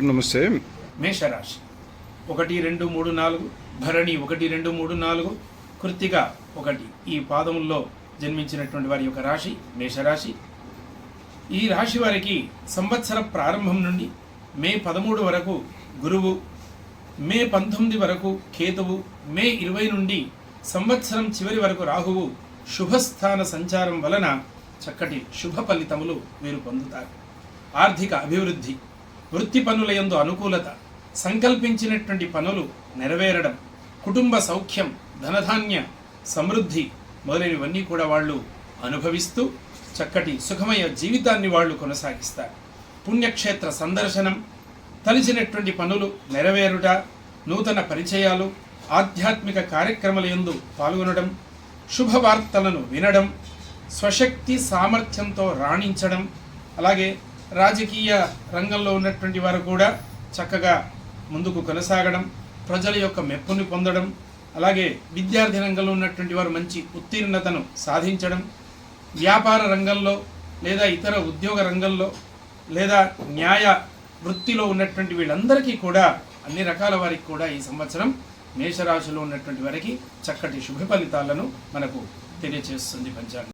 నమస్తే. మేషరాశి. ఒకటి రెండు మూడు నాలుగు. భరణి ఒకటి రెండు మూడు నాలుగు. కృత్తిక ఒకటి. ఈ పాదముల్లో జన్మించినటువంటి వారి యొక్క రాశి మేషరాశి. ఈ రాశి వారికి సంవత్సర ప్రారంభం నుండి మే పదమూడు వరకు గురువు మే పంతొమ్మిది వరకు కేతువు మే ఇరవై నుండి సంవత్సరం చివరి వరకు రాహువు శుభస్థాన సంచారం వలన చక్కటి శుభ ఫలితములు వీరు పొందుతారు. ఆర్థిక అభివృద్ధి వృత్తి పనుల యందు అనుకూలత సంకల్పించినటువంటి పనులు నెరవేరడం కుటుంబ సౌఖ్యం ధనధాన్య సమృద్ధి మొదలైనవన్నీ కూడా వాళ్ళు అనుభవిస్తూ చక్కటి సుఖమయ జీవితాన్ని వాళ్ళు కొనసాగిస్తారు. పుణ్యక్షేత్ర సందర్శనం తలిచినటువంటి పనులు నెరవేరుట నూతన పరిచయాలు ఆధ్యాత్మిక కార్యక్రమాల యందు పాల్గొనడం శుభవార్తలను వినడం స్వశక్తి సామర్థ్యంతో రాణించడం అలాగే రాజకీయ రంగంలో ఉన్నటువంటి వారు కూడా చక్కగా ముందుకు కొనసాగడం ప్రజల యొక్క మెప్పుని పొందడం అలాగే విద్యార్థి రంగంలో ఉన్నటువంటి వారు మంచి ఉత్తీర్ణతను సాధించడం వ్యాపార రంగంలో లేదా ఇతర ఉద్యోగ రంగంలో లేదా న్యాయ వృత్తిలో ఉన్నటువంటి వీళ్ళందరికీ కూడా అన్ని రకాల వారికి కూడా ఈ సంవత్సరం మేషరాశిలో ఉన్నటువంటి వారికి చక్కటి శుభ ఫలితాలను మనకు తెలియజేస్తుంది పంచాంగం.